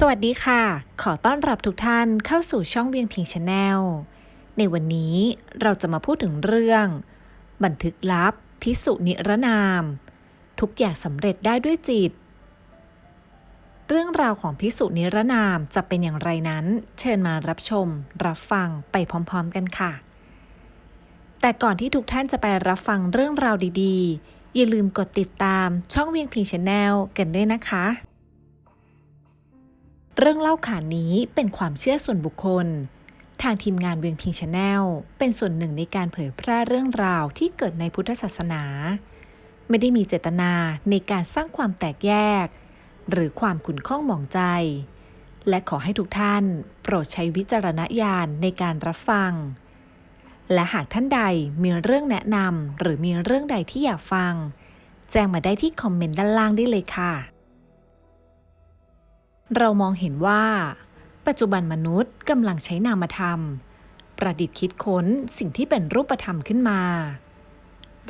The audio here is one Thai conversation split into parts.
สวัสดีค่ะ ขอต้อนรับทุกท่านเข้าสู่ช่องเวียงพิงชาแนล ในวันนี้เราจะมาพูดถึงเรื่อง บันทึกลับ พิสุนิรนาม ทุกอย่างสำเร็จได้ด้วยจิต เรื่องราวของพิสุนิรนามจะเป็นอย่างไรนั้น เชิญมารับชม รับฟังไปพร้อมๆกันค่ะ แต่ก่อนที่ทุกท่านจะไปรับฟังเรื่องราวดีๆ อย่าลืมกดติดตามช่องเวียงพิงชาแนลกันด้วยนะคะ เรื่องเล่าขานนี้เป็นความเชื่อส่วนบุคคล ทางทีมงานเวียงพิงชาแนลเป็นส่วนหนึ่งในการเผยแพร่เรื่องราวที่เกิดในพุทธศาสนา ไม่ได้มีเจตนาในการสร้างความแตกแยก หรือความขุ่นข้องหมองใจ และขอให้ทุกท่าน โปรดใช้วิจารณญาณในการรับฟัง และหากท่านใดมีเรื่องแนะนำหรือมีเรื่องใดที่อยากฟัง แจ้งมาได้ที่คอมเมนต์ด้านล่างได้เลยค่ะ เรามองเห็นว่า ปัจจุบันมนุษย์กำลังใช้นามธรรม ประดิษฐ์คิดค้นสิ่งที่เป็นรูปธรรมขึ้นมา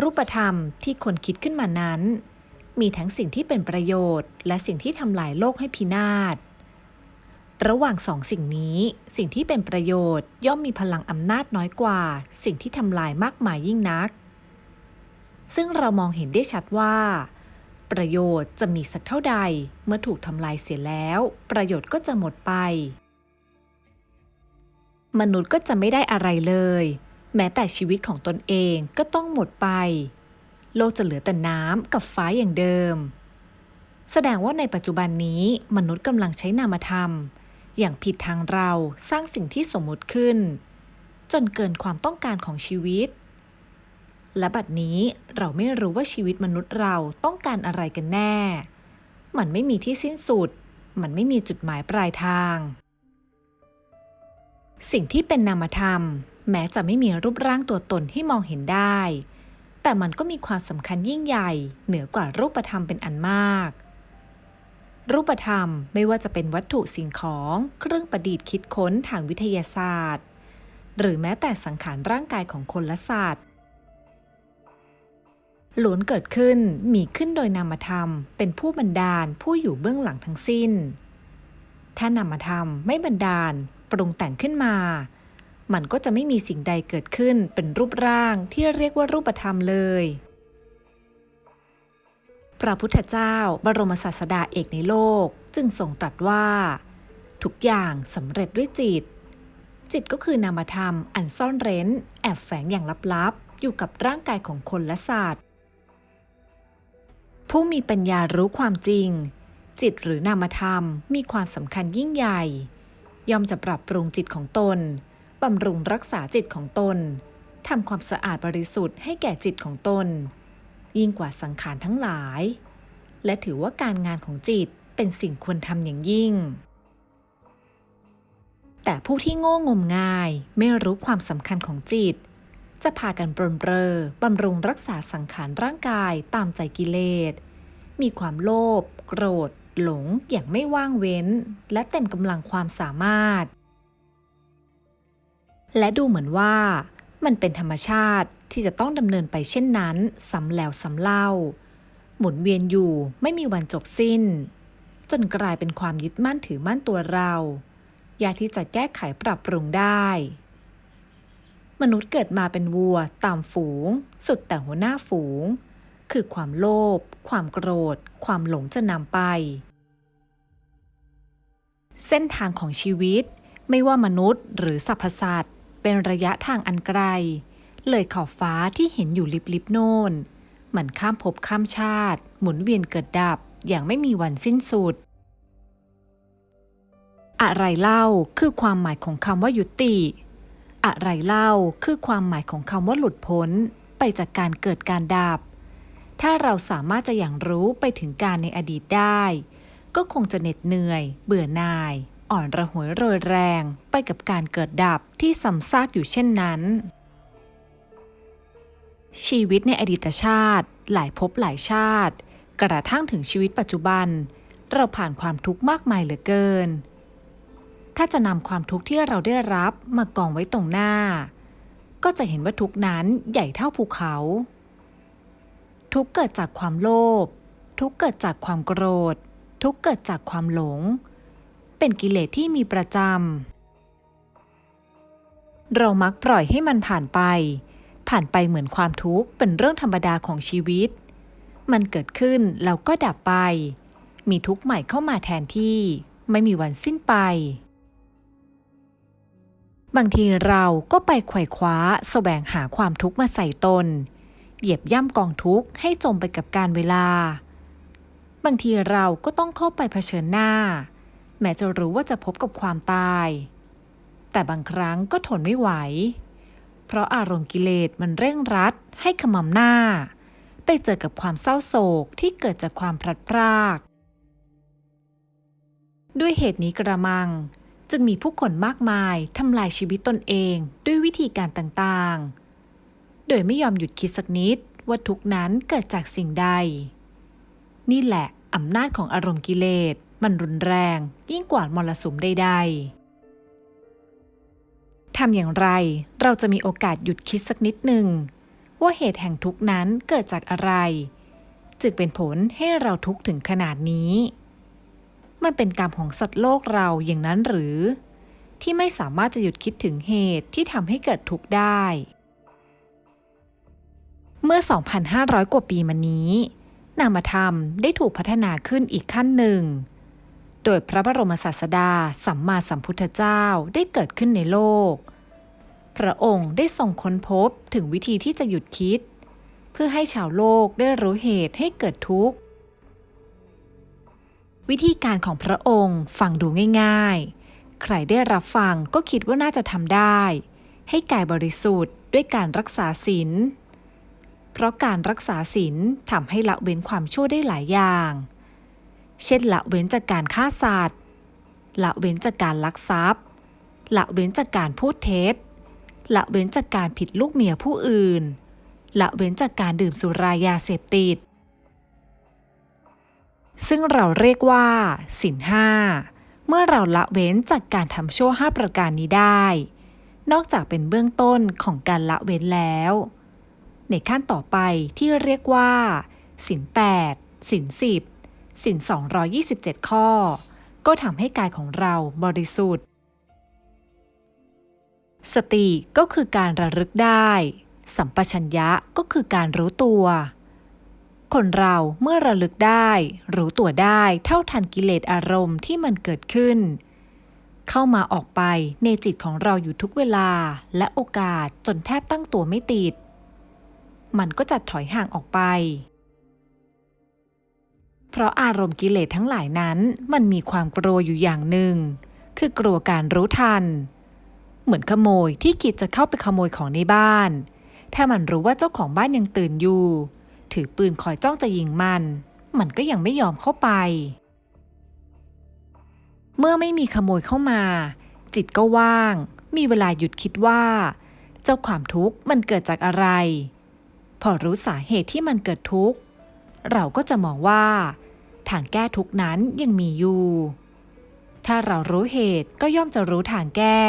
รูปธรรมที่คนคิดขึ้นมานั้น มีทั้งสิ่งที่เป็นประโยชน์ และสิ่งที่ทำลายโลกให้พินาศระหว่างสองสิ่งนี้ สิ่งที่เป็นประโยชน์ย่อมมีพลังอำนาจน้อยกว่า สิ่งที่ทำลายมากมายยิ่งนัก ซึ่งเรามองเห็นได้ชัดว่า ประโยชน์จะมีสักเท่าใด เมื่อถูกทำลายเสียแล้ว ประโยชน์ก็จะหมดไป มนุษย์ก็จะไม่ได้อะไรเลย แม้แต่ชีวิตของตนเองก็ต้องหมดไป โลกจะเหลือแต่น้ำกับฟ้าอย่างเดิม แสดงว่าในปัจจุบันนี้มนุษย์กำลังใช้นามธรรม อย่างผิดทางเราสร้างสิ่งที่สมมุติขึ้น จนเกินความต้องการของชีวิต และบัดนี้เราไม่รู้ว่าชีวิตมนุษย์เราต้องการอะไรกันแน่ มันไม่มีที่สิ้นสุด มันไม่มีจุดหมายปลายทาง สิ่งที่เป็นนามธรรม แม้จะไม่มีรูปร่างตัวตนที่มองเห็นได้ แต่มันก็มีความสำคัญยิ่งใหญ่ เหนือกว่ารูปธรรมเป็นอันมาก รูปธรรมไม่ว่าจะเป็นวัตถุสิ่งของ เครื่องประดิษฐ์คิดค้นทางวิทยาศาสตร์ หรือแม้แต่สังขารร่างกายของคนและสัตว์ ล้วนเกิดขึ้นมีขึ้นโดยนามธรรม เป็นผู้บันดาลผู้อยู่เบื้องหลังทั้งสิ้น ถ้านามธรรมไม่บันดาล ปรุงแต่งขึ้นมา มันก็จะไม่มีสิ่งใดเกิดขึ้นเป็นรูปร่างที่เรียกว่ารูปธรรมเลย พระพุทธเจ้าบรมศาสดาเอกในโลกจึงทรงตรัสว่า ทุกอย่างสำเร็จด้วยจิต จิตก็คือนามธรรมอันซ่อนเร้น แอบแฝงอย่างลับๆ อยู่กับร่างกายของคนและสัตว์ ผู้มีปัญญารู้ความจริง จิตหรือนามธรรมมีความสำคัญยิ่งใหญ่ ย่อมจะปรับปรุงจิตของตนบำรุงรักษาจิตของตนทำความสะอาดบริสุทธิ์ให้แก่จิตของตน ยิ่งกว่าสังขารทั้งหลาย และถือว่าการงานของจิตเป็นสิ่งควรทำอย่างยิ่ง แต่ผู้ที่โง่งมงายไม่รู้ความสำคัญของจิต จะพากันปรนเปรอบำรุงรักษาสังขารร่างกายตามใจกิเลส มีความโลภ โกรธ หลงอย่างไม่ว่างเว้น และเต็มกำลังความสามารถ และดูเหมือนว่า มันเป็นธรรมชาติที่จะต้องดำเนินไปเช่นนั้นซ้ำแล้วซ้ำเล่า หมุนเวียนอยู่ไม่มีวันจบสิ้น จนกลายเป็นความยึดมั่นถือมั่นตัวเรา ยากที่จะแก้ไขปรับปรุงได้ มนุษย์เกิดมาเป็นวัวตามฝูง สุดแต่หัวหน้าฝูง คือความโลภความโกรธ ความหลงจะนำไป เส้นทางของชีวิต ไม่ว่ามนุษย์หรือสรรพสัตว์ เป็นระยะทางอันไกล เลยขอบฟ้าที่เห็นอยู่ลิบๆโน่นเหมือนข้ามภพข้ามชาติ หมุนเวียนเกิดดับอย่างไม่มีวันสิ้นสุด อะไรเล่าคือความหมายของคำว่ายุติ อะไรเล่าคือความหมายของคำว่าหลุดพ้นไปจากการเกิดการดับ ถ้าเราสามารถจะอย่างรู้ไปถึงการในอดีตได้ ก็คงจะเหน็ดเหนื่อย เบื่อหน่าย อ่อนระหวยโรยแรง ไปกับการเกิดดับที่ซ้ำซากอยู่เช่นนั้น ชีวิตในอดีตชาติ หลายภพหลายชาติ กระทั่งถึงชีวิตปัจจุบัน เราผ่านความทุกข์มากมายเหลือเกิน ถ้าจะนำความทุกข์ที่เราได้รับมากองไว้ตรงหน้า ก็จะเห็นว่าทุกนั้นใหญ่เท่าภูเขา ทุกเกิดจากความโลภ ทุกเกิดจากความโกรธ ทุกเกิดจากความหลง เป็นกิเลสที่มีประจำ เรามักปล่อยให้มันผ่านไป ผ่านไปเหมือนความทุกข์เป็นเรื่องธรรมดาของชีวิต มันเกิดขึ้นแล้วก็ดับไป มีทุกข์ใหม่เข้ามาแทนที่ ไม่มีวันสิ้นไป บางทีเราก็ไปไขว่คว้าสแสวงหาความทุกข์มาใส่ตน เหยียบย่ำกองทุกข์ให้จมไปกับการเวลา บางทีเราก็ต้องเข้าไปเผชิญหน้า แม้จะรู้ว่าจะพบกับความตาย แต่บางครั้งก็ทนไม่ไหว เพราะอารมณ์กิเลสมันเร่งรัดให้ขมำหน้า ไปเจอกับความเศร้าโศกที่เกิดจากความพลัดพราก ด้วยเหตุนี้กระมัง จึงมีผู้คนมากมายทำลายชีวิตตนเองด้วยวิธีการต่างๆ โดยไม่ยอมหยุดคิดสักนิดว่าทุกนั้นเกิดจากสิ่งใด นี่แหละอำนาจของอารมณ์กิเลสมันรุนแรงยิ่งกว่ามรสุมใดๆทำอย่างไรเราจะมีโอกาสหยุดคิดสักนิดหนึ่งว่าเหตุแห่งทุกนั้นเกิดจากอะไร จึงเป็นผลให้เราทุกข์ถึงขนาดนี้ มันเป็นกรรมของสัตว์โลกเราอย่างนั้นหรือ ที่ไม่สามารถจะหยุดคิดถึงเหตุที่ทำให้เกิดทุกข์ได้ เมื่อ 2,500 กว่าปีมานี้ นามธรรมได้ถูกพัฒนาขึ้นอีกขั้นหนึ่ง โดยพระบรมศาสดาสัมมาสัมพุทธเจ้าได้เกิดขึ้นในโลก พระองค์ได้ทรงค้นพบถึงวิธีที่จะหยุดคิด เพื่อให้ชาวโลกได้รู้เหตุให้เกิดทุกข์ วิธีการของพระองค์ฟังดูง่าย ๆ ใครได้รับฟังก็คิดว่าน่าจะทำได้ ให้กายบริสุทธิ์ด้วยการรักษาศีล เพราะการรักษาศีลทำให้ละเว้นความชั่วได้หลายอย่าง เช่นละเว้นจากการฆ่าสัตว์ ละเว้นจากการลักทรัพย์ ละเว้นจากการพูดเท็จ ละเว้นจากการผิดลูกเมียผู้อื่น ละเว้นจากการดื่มสุรายาเสพติด ซึ่งเราเรียกว่าสินห้าเมื่อเราละเว้นจากการทำชั่วห้าประการนี้ได้ นอกจากเป็นเบื้องต้นของการละเว้นแล้ว ในขั้นต่อไปที่เรียกว่าสินแปดสินสิบสิน227 ข้อ ก็ทำให้กายของเราบริสุทธิ์ สติก็คือการระลึกได้ สัมปชัญญะก็คือการรู้ตัว คนเราเมื่อระลึกได้ รู้ตัวได้เท่าทันกิเลสอารมณ์ที่มันเกิดขึ้น เข้ามาออกไปในจิตของเราอยู่ทุกเวลาและโอกาสจนแทบตั้งตัวไม่ติด มันก็จะถอยห่างออกไป เพราะอารมณ์กิเลสทั้งหลายนั้น มันมีความกลัวอยู่อย่างหนึ่ง คือกลัวการรู้ทัน เหมือนขโมยที่คิดจะเข้าไปขโมยของในบ้าน ถ้ามันรู้ว่าเจ้าของบ้านยังตื่นอยู่ ถือปืนคอยจ้องจะยิงมัน มันก็ยังไม่ยอมเข้าไป เมื่อไม่มีขโมยเข้ามา จิตก็ว่าง มีเวลาหยุดคิดว่า เจ้าความทุกข์มันเกิดจากอะไร พอรู้สาเหตุที่มันเกิดทุกข์ เราก็จะมองว่า ทางแก้ทุกข์นั้นยังมีอยู่ ถ้าเรารู้เหตุก็ย่อมจะรู้ทางแก้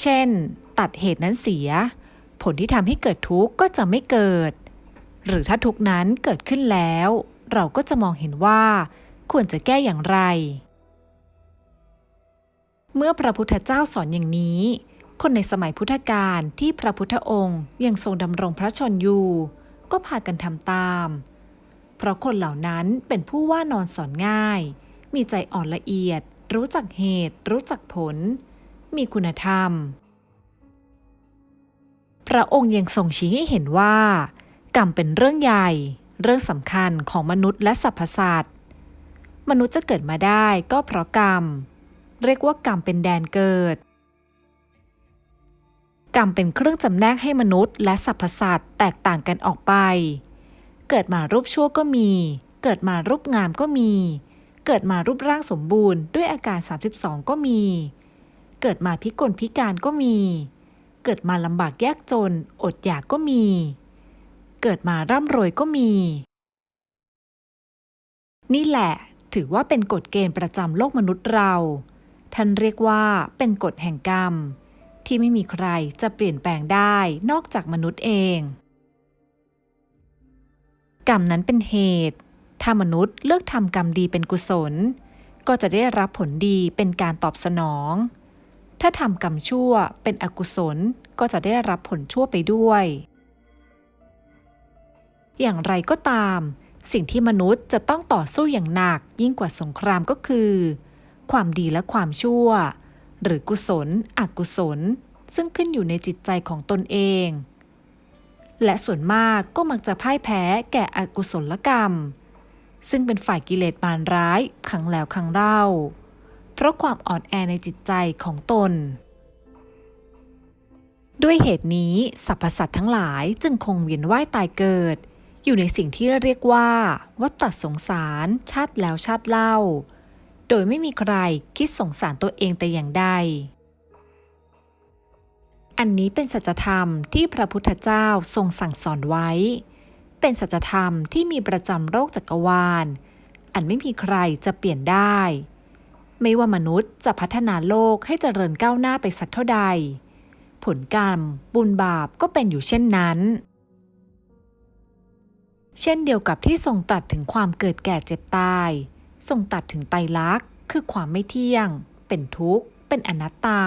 เช่น ตัดเหตุนั้นเสีย ลที่ทำให้เกิดทุกข์ก็จะไม่เกิด หรือถ้าทุกนั้นเกิดขึ้นแล้ว เราก็จะมองเห็นว่า ควรจะแก้อย่างไร เมื่อพระพุทธเจ้าสอนอย่างนี้ คนในสมัยพุทธกาลที่พระพุทธองค์ยังทรงดำรงพระชนอยู่ ก็พากันทำตาม เพราะคนเหล่านั้นเป็นผู้ว่านอนสอนง่าย มีใจอ่อนละเอียด รู้จักเหตุ รู้จักผล มีคุณธรรม พระองค์ยังทรงชี้ให้เห็นว่า กรรมเป็นเรื่องใหญ่ เรื่องสำคัญของมนุษย์และสรรพสัตว์มนุษย์จะเกิดมาได้ก็เพราะกรรม เรียกว่ากรรมเป็นแดนเกิด กรรมเป็นเครื่องจำแนกให้มนุษย์และสรรพสัตว์แตกต่างกันออกไป เกิดมารูปชั่วก็มี เกิดมารูปงามก็มี เกิดมารูปร่างสมบูรณ์ด้วยอาการ 32 ก็มี เกิดมาพิกลพิการก็มี เกิดมาลำบากยากจน อดอยากก็มี เกิดมาร่ำรวยก็มี นี่แหละ ถือว่าเป็นกฎเกณฑ์ประจำโลกมนุษย์เรา ท่านเรียกว่าเป็นกฎแห่งกรรม ที่ไม่มีใครจะเปลี่ยนแปลงได้นอกจากมนุษย์เอง กรรมนั้นเป็นเหตุ ถ้ามนุษย์เลือกทำกรรมดีเป็นกุศล ก็จะได้รับผลดีเป็นการตอบสนอง ถ้าทำกรรมชั่วเป็นอกุศลก็จะได้รับผลชั่วไปด้วย อย่างไรก็ตาม สิ่งที่มนุษย์จะต้องต่อสู้อย่างหนักยิ่งกว่าสงครามก็คือ ความดีและความชั่ว หรือกุศล อกุศล ซึ่งขึ้นอยู่ในจิตใจของตนเอง และส่วนมากก็มักจะพ่ายแพ้แก่อกุศลกรรม ซึ่งเป็นฝ่ายกิเลสมารร้ายครั้งแล้วครั้งเล่า เพราะความอ่อนแอในจิตใจของตน ด้วยเหตุนี้สรรพสัตว์ทั้งหลายจึงคงเวียนว่ายตายเกิด อยู่ในสิ่งที่เรียกว่า วัฏสงสารชาติแล้วชาติเล่า โดยไม่มีใครคิดสงสารตัวเองแต่อย่างใดอันนี้เป็นสัจธรรมที่พระพุทธเจ้าทรงสั่งสอนไว้ เป็นสัจธรรมที่มีประจำโลกจักรวาล อันไม่มีใครจะเปลี่ยนได้ ไม่ว่ามนุษย์จะพัฒนาโลกให้เจริญก้าวหน้าไปสักเท่าใด ผลกรรม บุญบาปก็เป็นอยู่เช่นนั้น เช่นเดียวกับที่ทรงตรัสถึงความเกิดแก่เจ็บตาย ทรงตรัสถึงไตรลักษณ์ คือความไม่เที่ยง เป็นทุกข์ เป็นอนัตตา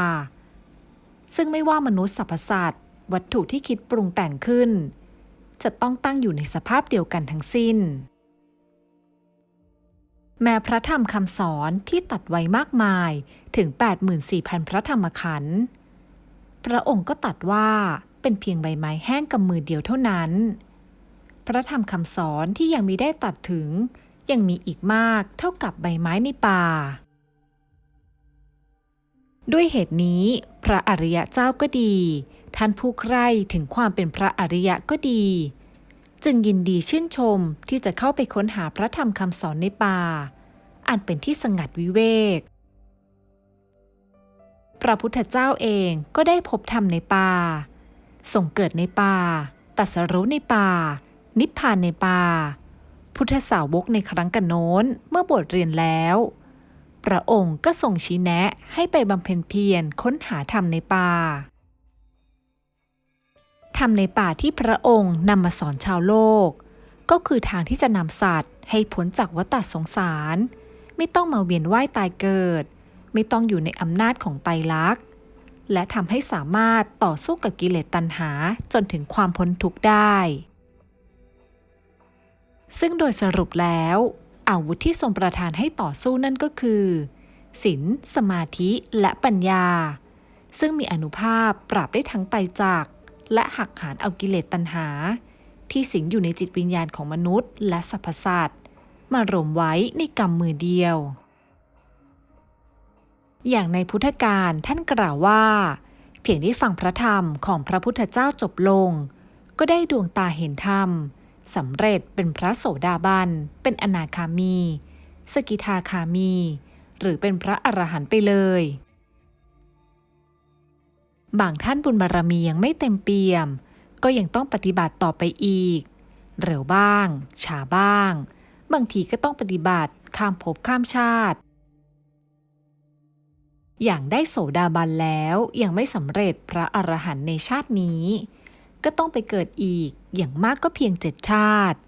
ซึ่งไม่ว่ามนุษย์สรรพสัตว์วัตถุที่คิดปรุงแต่งขึ้น จะต้องตั้งอยู่ในสภาพเดียวกันทั้งสิ้น แม้พระธรรมคำสอนที่ตัดไว้มากมายถึง 84,000 พระธรรมขันธ์พระองค์ก็ตัดว่าเป็นเพียงใบไม้แห้งกำมือเดียวเท่านั้น พระธรรมคำสอนที่ยังมีได้ตัดถึง ยังมีอีกมากเท่ากับใบไม้ในป่า ด้วยเหตุนี้ พระอริยะเจ้าก็ดี ท่านผู้ใคร่ถึงความเป็นพระอริยะก็ดี จึงยินดีชื่นชมที่จะเข้าไปค้นหาพระธรรมคำสอนในป่า อันเป็นที่สงัดวิเวก พระพุทธเจ้าเองก็ได้พบธรรมในป่าทรงเกิดในป่าตัสรู้ในป่า นิพพานในป่า พุทธสาวกในครั้งกันโน้นเมื่อบวชเรียนแล้ว พระองค์ก็ทรงชี้แนะให้ไปบำเพ็ญเพียรค้นหาธรรมในป่า ธรรมในป่าที่พระองค์นำมาสอนชาวโลก ก็คือทางที่จะนำสัตว์ให้พ้นจากวัฏสงสาร ไม่ต้องมาเวียนว่ายตายเกิด ไม่ต้องอยู่ในอำนาจของไตรลักษณ์ และทำให้สามารถต่อสู้กับกิเลสตัณหาจนถึงความพ้นทุกข์ได้ ซึ่งโดยสรุปแล้วอาวุธที่ทรงประทานให้ต่อสู้นั่นก็คือศีลสมาธิและปัญญา ซึ่งมีอนุภาพปราบได้ทั้งไตจักร และหักหานเอากิเลสตัณหา ที่สิงอยู่ในจิตวิญญาณของมนุษย์และสรรพสัตว์มารวมไว้ในกำมือเดียว อย่างในพุทธการท่านกล่าวว่า เพียงได้ฟังพระธรรมของพระพุทธเจ้าจบลง ก็ได้ดวงตาเห็นธรรมสำเร็จเป็นพระโสดาบัน เป็นอนาคามี สกิทาคามี หรือเป็นพระอรหันต์ไปเลย บางท่านบุญบารมียังไม่เต็มเปี่ยม ก็ยังต้องปฏิบัติต่อไปอีก เร็วบ้างช้าบ้าง บางทีก็ต้องปฏิบัติข้ามภพข้ามชาติ อย่างได้โสดาบันแล้วยังไม่สำเร็จพระอรหันต์ในชาตินี้ ก็ต้องไปเกิดอีกอย่างมากก็เพียงเจ็ดชาติ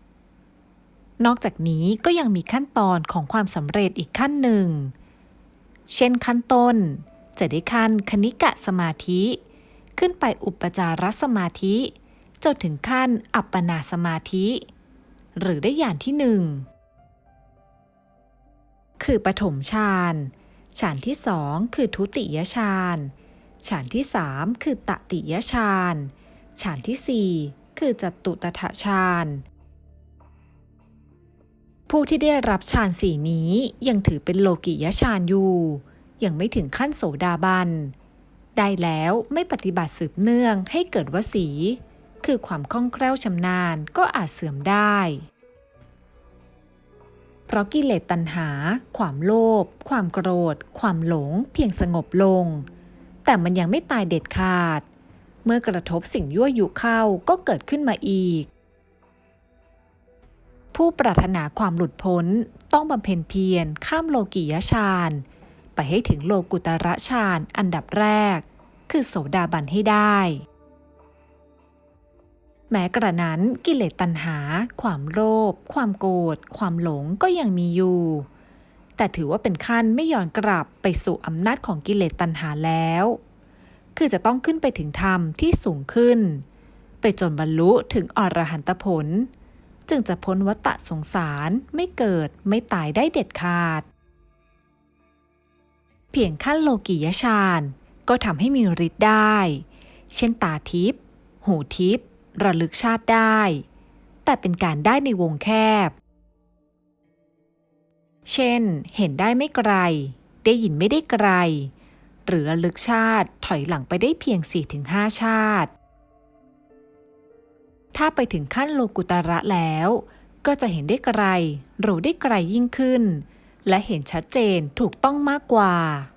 นอกจากนี้ก็ยังมีขั้นตอนของความสำเร็จอีกขั้นหนึ่ง เช่นขั้นต้น จะได้ขั้นคณิกะสมาธิ ขึ้นไปอุปจารสมาธิ จนถึงขั้นอัปปนาสมาธิ หรือได้อย่างที่หนึ่งคือปฐมฌานฌานที่สองคือทุติยฌานฌานที่สามคือตติยฌานฌานที่สี่คือจตุตถฌานผู้ที่ได้รับฌานสี่นี้ยังถือเป็นโลกิยฌานอยู่ ยังไม่ถึงขั้นโสดาบัน ได้แล้วไม่ปฏิบัติสืบเนื่องให้เกิดวสี คือความคล่องแคล่วชำนาญก็อาจเสื่อมได้ เพราะกิเลสตัณหา ความโลภ ความโกรธ ความหลง เพียงสงบลง แต่มันยังไม่ตายเด็ดขาด เมื่อกระทบสิ่งยั่วยุเข้าก็เกิดขึ้นมาอีกผู้ปรารถนาความหลุดพ้นต้องบำเพ็ญเพียรข้ามโลกิยฌาน ไปให้ถึงโลกุตระฌานอันดับแรก คือโสดาบันให้ได้ แม้กระนั้นกิเลสตัณหา ความโลภความโกรธความหลงก็ยังมีอยู่ แต่ถือว่าเป็นขั้นไม่ย้อนกลับไปสู่อำนาจของกิเลสตัณหาแล้ว คือจะต้องขึ้นไปถึงธรรมที่สูงขึ้น ไปจนบรรลุถึงอรหันตผลจึงจะพ้นวัฏสงสารไม่เกิดไม่ตายได้เด็ดขาด เพียงขั้นโลกียฌานก็ทำให้มีฤทธิ์ได้ เช่นตาทิพย์หูทิพย์ระลึกชาติได้ แต่เป็นการได้ในวงแคบ เช่น เห็นได้ไม่ไกล ได้ยินไม่ได้ไกล หรือระลึกชาติถอยหลังไปได้เพียง 4-5 ชาติ ถ้าไปถึงขั้นโลกุตระแล้ว ก็จะเห็นได้ไกล รู้ได้ไกลยิ่งขึ้น และเห็นชัดเจนถูกต้องมากกว่า